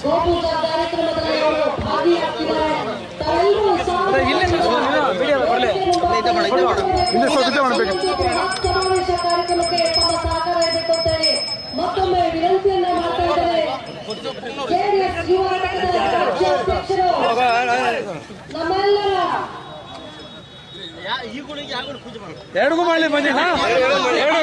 ಸ್ವಪೂಜಾ ಕಾರ್ಯಕ್ರಮದಲ್ಲಿ ಅವರು ಭಾಗಿಯಾಗ್ತಿದ್ದಾರೆ ತಾವೆಲ್ಲರೂ ಸಮಾವೇಶ ಕಾರ್ಯಕ್ರಮಕ್ಕೆ ಅಂತ ಹೇಳಿ ಮತ್ತೊಮ್ಮೆ ಹಾ ಎರಡು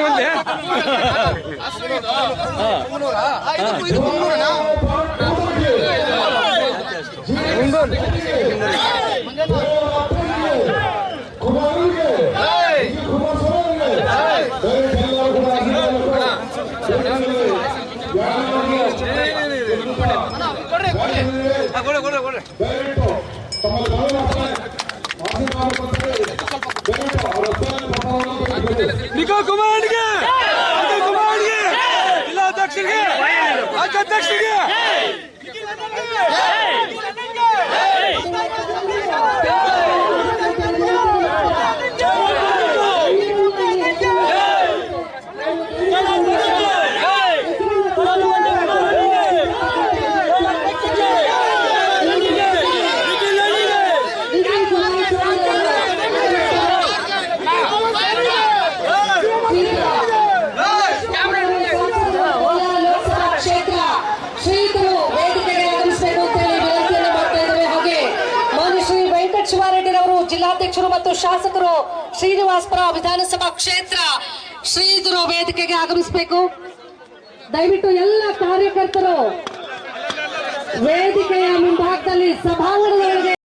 ನಿಖೋ ಕುಮಾರ್ಗೆ ಕುಮಾರ್ಗೆ ಜಿಲ್ಲಾಧ್ಯಕ್ಷರಿಗೆ! ರಾಜ್ಯಾಧ್ಯಕ್ಷರಿಗೆ ಲೋಕಸಭಾ ಕ್ಷೇತ್ರ ಶ್ರೀಗಳು ವೇದಿಕೆಗೆ ಆಗಮಿಸಬೇಕು ಅಂತ ಹೇಳಿ ವಿನಂತಿಯನ್ನು ಮಾಡ್ತಾ ಇದ್ದೇವೆ ಹಾಗೆ ಮಾನ್ಯ ಶಿವಾರೆಡ್ಡಿರವರು ಜಿಲ್ಲಾಧ್ಯಕ್ಷರು ಮತ್ತು ಶಾಸಕರು ಶ್ರೀನಿವಾಸಪುರ ವಿಧಾನಸಭಾ ಕ್ಷೇತ್ರ ಶ್ರೀಧರು ವೇದಿಕೆಗೆ ಆಗಮಿಸಬೇಕು. ದಯವಿಟ್ಟು ಎಲ್ಲ ಕಾರ್ಯಕರ್ತರು ವೇದಿಕೆಯ ಮುಂಭಾಗದಲ್ಲಿ ಸಭಾಂಗಣದೊಳಗೆ